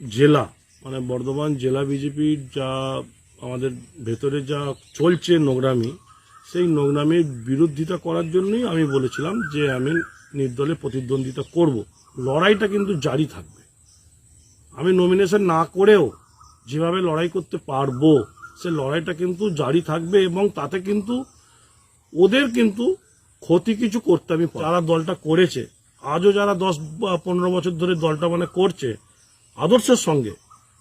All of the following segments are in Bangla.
জেলা মানে বর্ধমান জেলা বিজেপির যা আমাদের ভেতরে যা চলছে নোংরামি, সেই নোংরামির বিরোধিতা করার জন্যই আমি বলেছিলাম যে আমি নির্দলে প্রতিদ্বন্দ্বিতা করব লড়াইটা কিন্তু জারি থাকবে আমি নমিনেশন না করেও যেভাবে লড়াই করতে পারব, সে লড়াইটা কিন্তু জারি থাকবে এবং তাতে কিন্তু ওদের কিন্তু ক্ষতি কিছু করতে আমি। যারা দলটা করেছে, আজও যারা দশ পনেরো বছর ধরে দলটা মানে করছে আদর্শের সঙ্গে,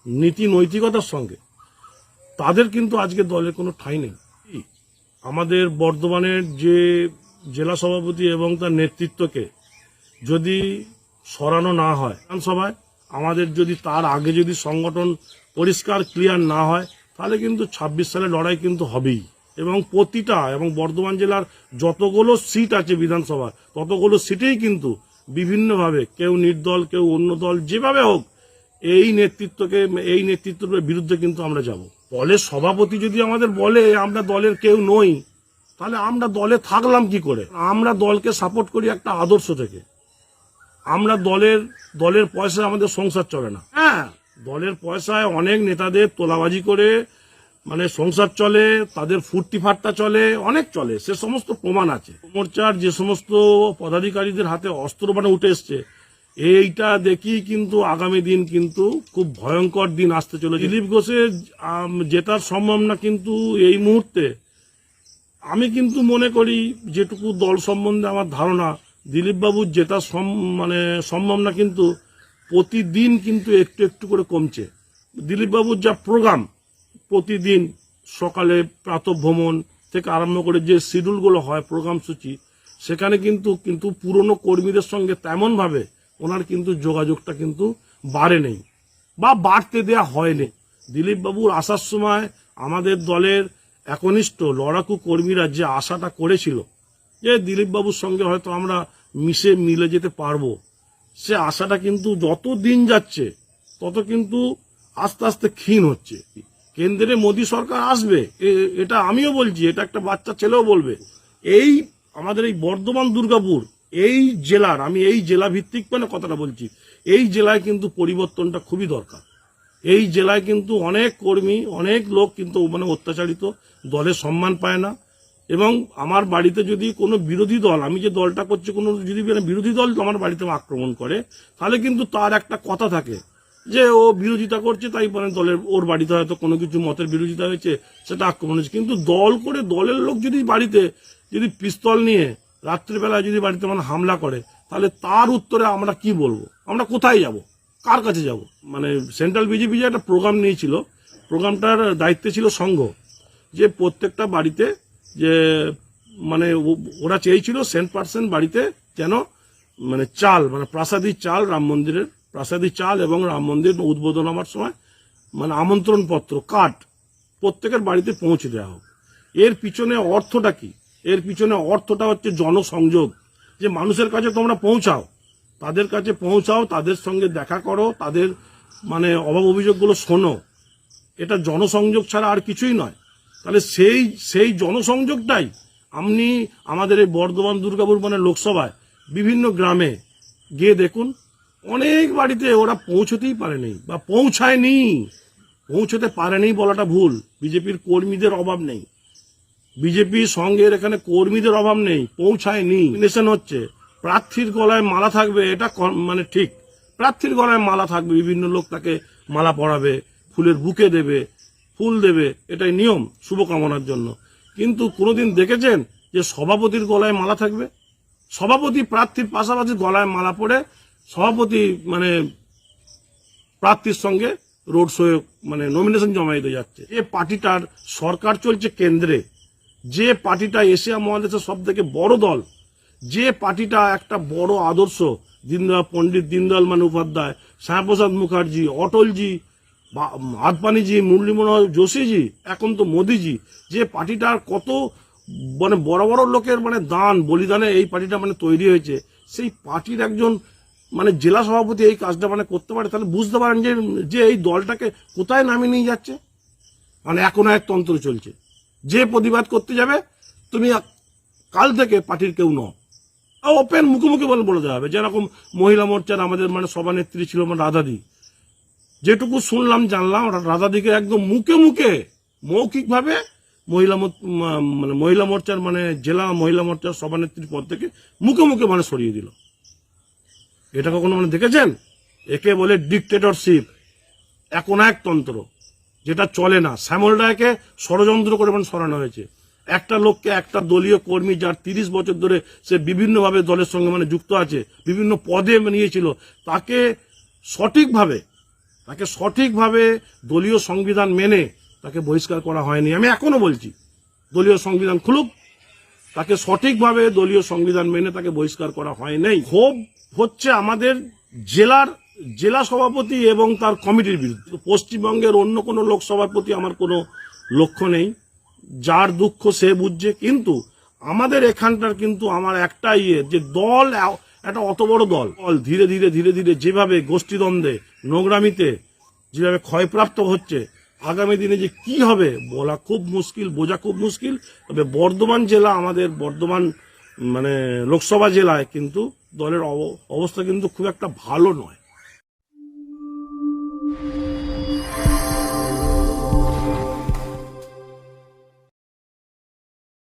নীতি নৈতিকতার সঙ্গে, তাদের কিন্তু আজকে দলের কোনো ঠাঁই নেই। আমাদের বর্ধমানের যে জেলা সভাপতি এবং তার নেতৃত্বকে যদি সরানো না হয় বিধানসভায়, আমাদের যদি তার আগে যদি সংগঠন পরিষ্কার, ক্লিয়ার না হয়, তাহলে কিন্তু ছাব্বিশ সালে লড়াই কিন্তু হবেই। এবং প্রতিটা এবং বর্ধমান জেলার যতগুলো সিট আছে বিধানসভা ততগুলো সিটেই কিন্তু বিভিন্নভাবে কেউ নির্দল, কেউ অন্য দল যেভাবে হোক এই নেতৃত্বকে, এই নেতৃত্বের বিরুদ্ধে কিন্তু আমরা যাব। দলের সভাপতি যদি আমাদের বলে, আমরা দলের কেউ নই, তাহলে আমরা দলে থাকলাম কি করে? আমরা দলকে সাপোর্ট করি একটা আদর্শ থেকে। আমরা দলের দলের পয়সায় আমাদের সংসার চলে না। হ্যাঁ দলের পয়সায় অনেক নেতাদের তোলাবাজি করে মানে সংসার চলে, তাদের ফুর্তি ফাট্টা চলে, অনেক চলে। সে সমস্ত প্রমাণ আছে। মোর্চার যে সমস্ত পদাধিকারীদের হাতে অস্ত্র মানে উঠে এসছে এইটা দেখি কিন্তু আগামী দিন কিন্তু খুব ভয়ঙ্কর দিন আসতে চলে দিলীপ ঘোষের জেতার সম্ভব না কিন্তু এই মুহূর্তে। আমি কিন্তু মনে করি যেটুকু দল সম্বন্ধে আমার ধারণা দিলীপ বাবুর জেতা সম- মানে সম্ভব না কিন্তু প্রতিদিন কিন্তু একটু একটু করে কমছে। দিলীপ বাবুর যা প্রোগ্রাম, প্রতিদিন সকালে প্রাতঃভ্রমণ থেকে আরম্ভ করে যে শিডিউলগুলো হয়, প্রোগ্রাম সূচি, সেখানে কিন্তু কিন্তু পুরনো কর্মীদের সঙ্গে তেমনভাবে ওনার কিন্তু যোগাযোগটা কিন্তু বাড়ে নেই বা বাড়তে দেয়া হয়নি দিলীপ বাবুর আসার সময় আমাদের দলের একনিষ্ঠ লড়াকু কর্মীরা যে আশাটা করেছিল যে দিলীপ বাবুর সঙ্গে হয়তো আমরা মিশে মিলে যেতে পারব, সে আশাটা কিন্তু যত দিন যাচ্ছে তত কিন্তু আস্তে আস্তে ক্ষীণ হচ্ছে। কেন্দ্রে মোদী সরকার আসবে এটা আমিও বলছি, এটা একটা বাচ্চা ছেলেও বলবে। এই আমাদের এই বর্ধমান দুর্গাপুর এই জেলার, আমি এই জেলা ভিত্তিক মানে কথাটা বলছি, এই জেলায় কিন্তু পরিবর্তনটা খুবই দরকার। এই জেলায় কিন্তু অনেক কর্মী, অনেক লোক কিন্তু মানে অত্যাচারিত দলের সম্মান পায় না। এবং আমার বাড়িতে যদি কোনো বিরোধী দল, আমি যে দলটা করছি, কোনো যদি মানে বিরোধী দল আমার বাড়িতে আক্রমণ করে, তাহলে কিন্তু তার একটা কথা থাকে যে, ও বিরোধিতা করছে, তাই মানে দলের, ওর বাড়িতে হয়তো কোনো কিছু মতের বিরোধিতা হয়েছে, সেটা আক্রমণ হয়েছে। কিন্তু দল করে দলের লোক যদি বাড়িতে যদি পিস্তল নিয়ে রাত্রিবেলায় যদি বাড়িতে মানে হামলা করে, তাহলে তার উত্তরে আমরা কি বলব? আমরা কোথায় যাব? কার কাছে যাব? মানে সেন্ট্রাল বিজেপি যে একটা প্রোগ্রাম নিয়েছিল, প্রোগ্রামটার দায়িত্বে ছিল সংঘ। যে প্রত্যেকটা বাড়িতে যে মানে ওরা চেয়েছিল সেন্ট পার্সেন্ট বাড়িতে যেন মানে চাল মানে প্রাসাদী চাল রাম মন্দিরের, প্রাসাদী চাল এবং রাম মন্দির উদ্বোধন হওয়ার সময় মানে আমন্ত্রণ পত্র প্রত্যেকের বাড়িতে পৌঁছে দেওয়া হোক। এর পিছনে অর্থটা কি? এর পিছনে অর্থটা হচ্ছে জনসংযোগ। যে মানুষের কাছে তোমরা পৌঁছাও, তাদের কাছে পৌঁছাও, তাদের সঙ্গে দেখা করো, তাদের মানে অভাব অভিযোগগুলো শোনো। এটা জনসংযোগ ছাড়া আর কিছুই নয়। তাহলে সেই সেই জনসংযোগটাই আপনি আমাদের এই বর্ধমান দুর্গাপুর মানে লোকসভায় বিভিন্ন গ্রামে গিয়ে দেখুন, অনেক বাড়িতে ওরা পৌঁছতেই পারেনি বা পৌঁছায়নি। পৌঁছতে পারেনি বলাটা ভুল। বিজেপির কর্মীদের অভাব নেই। বিজেপির সঙ্গে এখানে কর্মীদের অভাব নেই, পৌঁছায়নি। ইলেকশন হচ্ছে। প্রার্থীর গলায় মালা থাকবে, এটা মানে ঠিক। প্রার্থীর গলায় মালা থাকবে, বিভিন্ন লোক তাকে মালা পরাবে, ফুলের বুকে দেবে, ফুল দেবে, এটাই নিয়ম শুভকামনার জন্য। কিন্তু কোনোদিন দেখেছেন যে সভাপতির গলায় মালা থাকবে? সভাপতি প্রার্থীর পাশাপাশি গলায় মালা পরে সভাপতি মানে প্রার্থীর সঙ্গে রোড শো মানে নমিনেশন জমা দিতে যাচ্ছে। এ পার্টিটার সরকার চলছে কেন্দ্রে। যে পার্টিটা এশিয়া মহাদেশের সব থেকে বড় দল, যে পার্টিটা একটা বড় আদর্শ, দীনদয়াল পণ্ডিত দীনদয়াল মানে উপাধ্যায়, শ্যামাপ্রসাদ মুখার্জি, অটলজি, বা আদবানিজি মুরলী মনোহর যোশীজি এখন তো মোদিজি, যে পার্টিটার কত মানে বড় বড় লোকের মানে দান, বলিদানে এই পার্টিটা মানে তৈরি হয়েছে, সেই পার্টির একজন মানে জেলা সভাপতি এই কাজটা মানে করতে পারে, তাহলে বুঝতে পারেন যে যে এই দলটাকে কোথায় নামিয়ে নিয়ে যাচ্ছে? মানে এখন এক তন্ত্র চলছে। যে প্রতিবাদ করতে যাবে, তুমি কাল থেকে পার্টির কেউ নও। ওপেন মুখোমুখি বলে বলে দেওয়া হবে। যেরকম মহিলা মোর্চার আমাদের মানে সভানেত্রী ছিল মানে রাধাদি। যেটুকু শুনলাম, জানলাম, রাধাদিকে একদম মুখে মুখে মৌখিকভাবে মহিলা মানে মহিলা মোর্চার মানে জেলা মহিলা মোর্চার সভানেত্রীর পদ থেকে মুখে মুখে মানে সরিয়ে দিল। এটা কখনো মানে দেখেছেন? একে বলে ডিকটেটরশিপ এক তন্ত্র যেটা চলে না। শ্যামল রায়কে ষড়যন্ত্র করে সরানো হয়েছে। একটা লোককে একটা দলীয় কর্মী যার তিরিশ বছর ধরে সে বিভিন্নভাবে দলের সঙ্গে মানে যুক্ত আছে, বিভিন্ন পদে নিয়েছিল, তাকে সঠিকভাবে তাকে সঠিকভাবে দলীয় সংবিধান মেনে তাকে বহিষ্কার করা হয়নি। আমি এখনও বলছি, দলীয় সংবিধান খুলুক, তাকে সঠিকভাবে দলীয় সংবিধান মেনে তাকে বহিষ্কার করা হয় নাই। ক্ষোভ হচ্ছে আমাদের জেলার জেলা সভাপতি এবং তার কমিটির বিরুদ্ধে। পশ্চিমবঙ্গের অন্য কোনো লোকসভার প্রতি আমার কোনো লক্ষ্য নেই। যার দুঃখ সে বুঝছে, কিন্তু আমাদের এখানটার কিন্তু আমার একটা ইয়ে যে দল একটা অত বড় দল। দল ধীরে ধীরে ধীরে ধীরে যেভাবে গোষ্ঠীদ্বন্দ্বে, নোংরামিতে যেভাবে ক্ষয়প্রাপ্ত হচ্ছে, আগামী দিনে যে কি হবে বলা খুব মুশকিল, বোঝা খুব মুশকিল। তবে বর্ধমান জেলা আমাদের বর্ধমান মানে লোকসভা জেলায় কিন্তু দলের অব- অবস্থা কিন্তু খুব একটা ভালো নয়।